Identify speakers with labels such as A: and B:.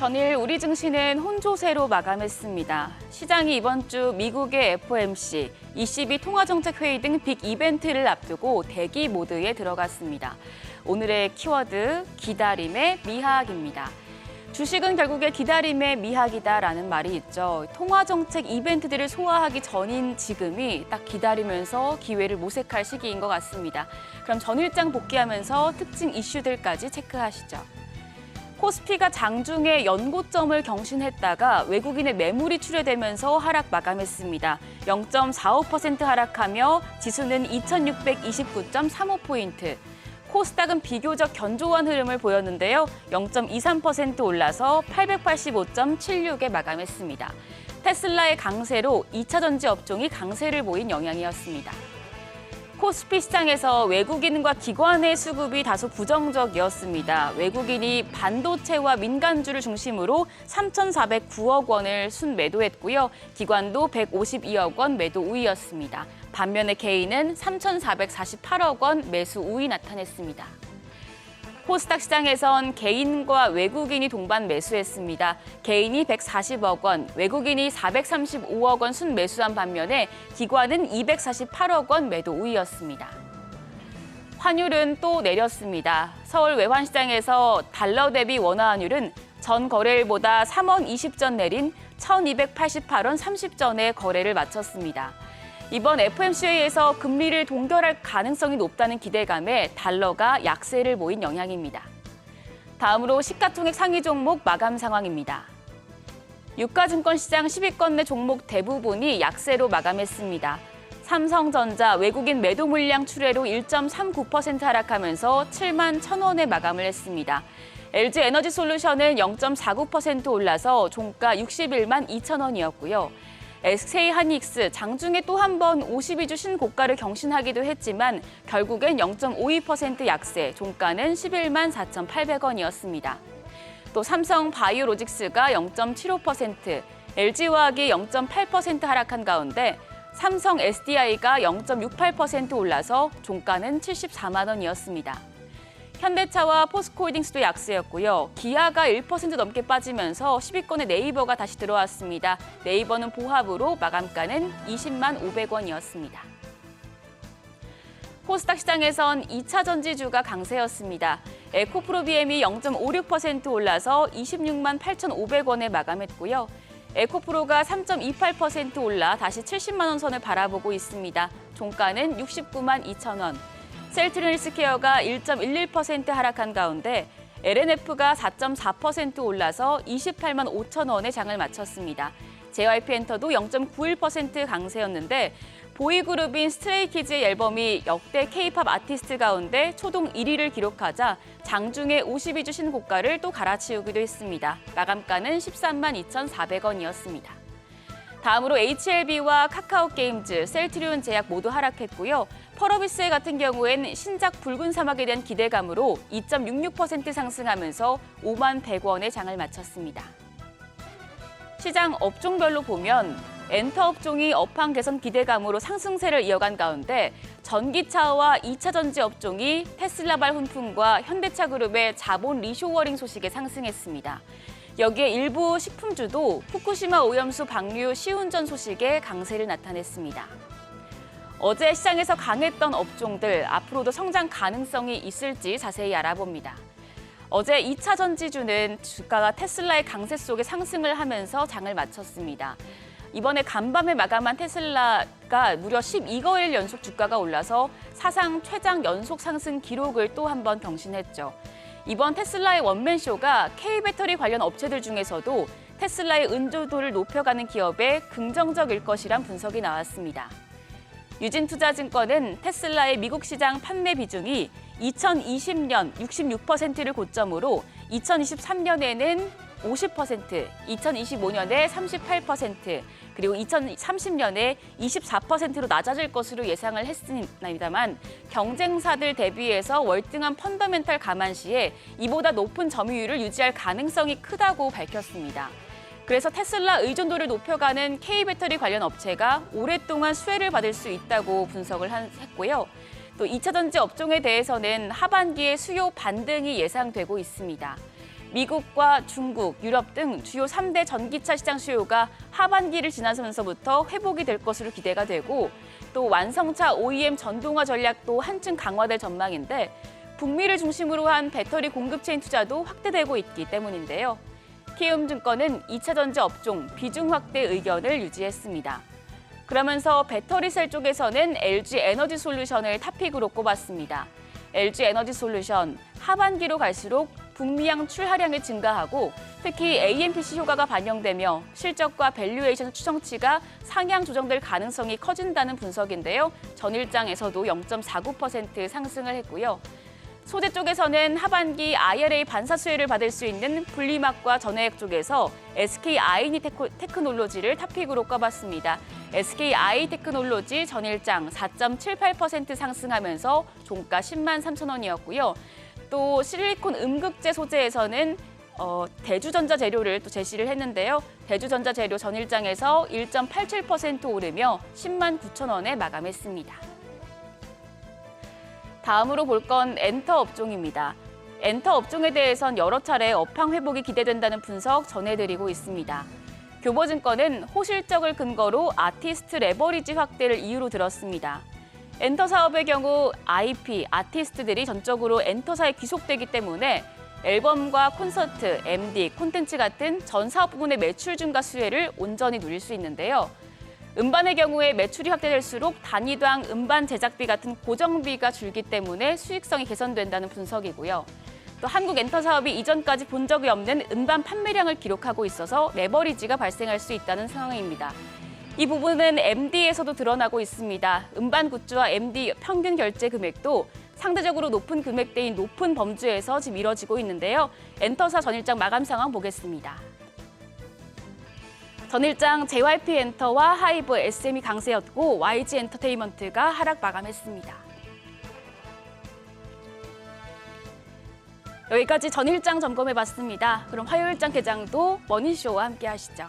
A: 전일 우리 증시는 혼조세로 마감했습니다. 시장이 이번 주 미국의 FOMC, ECB 통화정책회의 등 빅 이벤트를 앞두고 대기 모드에 들어갔습니다. 오늘의 키워드 기다림의 미학입니다. 주식은 결국에 기다림의 미학이다라는 말이 있죠. 통화정책 이벤트들을 소화하기 전인 지금이 딱 기다리면서 기회를 모색할 시기인 것 같습니다. 그럼 전 일장 복귀하면서 특징 이슈들까지 체크하시죠. 코스피가 장중에 연고점을 경신했다가 외국인의 매물이 출회되면서 하락 마감했습니다. 0.45% 하락하며 지수는 2629.35포인트. 코스닥은 비교적 견조한 흐름을 보였는데요. 0.23% 올라서 885.76에 마감했습니다. 테슬라의 강세로 2차 전지 업종이 강세를 보인 영향이었습니다. 코스피 시장에서 외국인과 기관의 수급이 다소 부정적이었습니다. 외국인이 반도체와 민간주를 중심으로 3,409억 원을 순매도했고요. 기관도 152억 원 매도 우위였습니다. 반면에 개인은 3,448억 원 매수 우위 나타냈습니다. 코스닥 시장에선 개인과 외국인이 동반 매수했습니다. 개인이 140억 원, 외국인이 435억 원 순 매수한 반면에 기관은 248억 원 매도 우위였습니다. 환율은 또 내렸습니다. 서울 외환시장에서 달러 대비 원화 환율은 전 거래일보다 3원 20전 내린 1,288원 30전에 거래를 마쳤습니다. 이번 FMC에서 금리를 동결할 가능성이 높다는 기대감에 달러가 약세를 보인 영향입니다. 다음으로 시가총액 상위 종목 마감 상황입니다. 유가증권 시장 10위권 내 종목 대부분이 약세로 마감했습니다. 삼성전자 외국인 매도 물량 출회로 1.39% 하락하면서 7만 1,000원에 마감을 했습니다. LG 에너지 솔루션은 0.49% 올라서 종가 61만 2천 원이었고요. SK 하닉스 장중에 또 한 번 52주 신고가를 경신하기도 했지만 결국엔 0.52% 약세, 종가는 11만 4,800원이었습니다. 또 삼성 바이오로직스가 0.75%, LG화학이 0.8% 하락한 가운데 삼성 SDI가 0.68% 올라서 종가는 74만 원이었습니다. 현대차와 포스코홀딩스도 약세였고요. 기아가 1% 넘게 빠지면서 10위권에 네이버가 다시 들어왔습니다. 네이버는 보합으로 마감가는 20만 500원이었습니다. 코스닥 시장에선 2차 전지주가 강세였습니다. 에코프로 BM이 0.56% 올라서 26만 8,500원에 마감했고요. 에코프로가 3.28% 올라 다시 70만 원 선을 바라보고 있습니다. 종가는 69만 2천 원. 셀트린 헬스케어가 1.11% 하락한 가운데 LNF가 4.4% 올라서 28만 5천 원에 장을 마쳤습니다. JYP 엔터도 0.91% 강세였는데 보이그룹인 스트레이키즈의 앨범이 역대 K-팝 아티스트 가운데 초동 1위를 기록하자 장중에 52주 신고가를 또 갈아치우기도 했습니다. 마감가는 13만 2,400원이었습니다. 다음으로 HLB와 카카오게임즈, 셀트리온 제약 모두 하락했고요. 펄어비스 같은 경우엔 신작 붉은 사막에 대한 기대감으로 2.66% 상승하면서 5만 100원의 장을 마쳤습니다. 시장 업종별로 보면 엔터 업종이 업황 개선 기대감으로 상승세를 이어간 가운데 전기차와 2차 전지 업종이 테슬라발 훈풍과 현대차 그룹의 자본 리쇼어링 소식에 상승했습니다. 여기에 일부 식품주도 후쿠시마 오염수 방류 시운전 소식에 강세를 나타냈습니다. 어제 시장에서 강했던 업종들 앞으로도 성장 가능성이 있을지 자세히 알아봅니다. 어제 2차 전지주는 주가가 테슬라의 강세 속에 상승을 하면서 장을 마쳤습니다. 이번에 간밤에 마감한 테슬라가 무려 12거일 연속 주가가 올라서 사상 최장 연속 상승 기록을 또 한 번 경신했죠. 이번 테슬라의 원맨쇼가 K배터리 관련 업체들 중에서도 테슬라의 은조도를 높여가는 기업에 긍정적일 것이란 분석이 나왔습니다. 유진투자증권은 테슬라의 미국 시장 판매 비중이 2020년 66%를 고점으로 2023년에는 50%, 2025년에 38%, 그리고 2030년에 24%로 낮아질 것으로 예상을 했습니다만 경쟁사들 대비해서 월등한 펀더멘탈 감안 시에 이보다 높은 점유율을 유지할 가능성이 크다고 밝혔습니다. 그래서 테슬라 의존도를 높여가는 K배터리 관련 업체가 오랫동안 수혜를 받을 수 있다고 분석을 했고요. 또 2차 전지 업종에 대해서는 하반기에 수요 반등이 예상되고 있습니다. 미국과 중국, 유럽 등 주요 3대 전기차 시장 수요가 하반기를 지나서면서부터 회복이 될 것으로 기대가 되고 또 완성차 OEM 전동화 전략도 한층 강화될 전망인데 북미를 중심으로 한 배터리 공급 체인 투자도 확대되고 있기 때문인데요. 키움증권은 2차 전지 업종 비중 확대 의견을 유지했습니다. 그러면서 배터리셀 쪽에서는 LG 에너지 솔루션을 탑픽으로 꼽았습니다. LG 에너지 솔루션 하반기로 갈수록 북미향 출하량이 증가하고 특히 AMPC 효과가 반영되며 실적과 밸류에이션 추정치가 상향 조정될 가능성이 커진다는 분석인데요. 전일장에서도 0.49% 상승을 했고요. 소재 쪽에서는 하반기 IRA 반사 수혜를 받을 수 있는 분리막과 전해액 쪽에서 SK 아이니 테크- 테크놀로지를 탑픽으로 꼽았습니다. SK 아이 테크놀로지 전일장 4.78% 상승하면서 종가 10만 3천 원이었고요. 또 실리콘 음극재 소재에서는 어, 대주전자 재료를 또 제시를 했는데요. 대주전자 재료 전일장에서 1.87% 오르며 10만 9천 원에 마감했습니다. 다음으로 볼 건 엔터 업종입니다. 엔터 업종에 대해선 여러 차례 업황 회복이 기대된다는 분석 전해드리고 있습니다. 교보증권은 호실적을 근거로 아티스트 레버리지 확대를 이유로 들었습니다. 엔터 사업의 경우 IP, 아티스트들이 전적으로 엔터사에 귀속되기 때문에 앨범과 콘서트, MD, 콘텐츠 같은 전 사업 부분의 매출 증가 수혜를 온전히 누릴 수 있는데요. 음반의 경우에 매출이 확대될수록 단위당 음반 제작비 같은 고정비가 줄기 때문에 수익성이 개선된다는 분석이고요. 또 한국 엔터 사업이 이전까지 본 적이 없는 음반 판매량을 기록하고 있어서 레버리지가 발생할 수 있다는 상황입니다. 이 부분은 MD에서도 드러나고 있습니다. 음반 굿즈와 MD 평균 결제 금액도 상대적으로 높은 금액대인 높은 범주에서 지금 이뤄지고 있는데요. 엔터사 전일장 마감 상황 보겠습니다. 전일장 JYP 엔터와 하이브 SM이 강세였고 YG 엔터테인먼트가 하락 마감했습니다. 여기까지 전일장 점검해봤습니다. 그럼 화요일장 개장도 머니쇼와 함께 하시죠.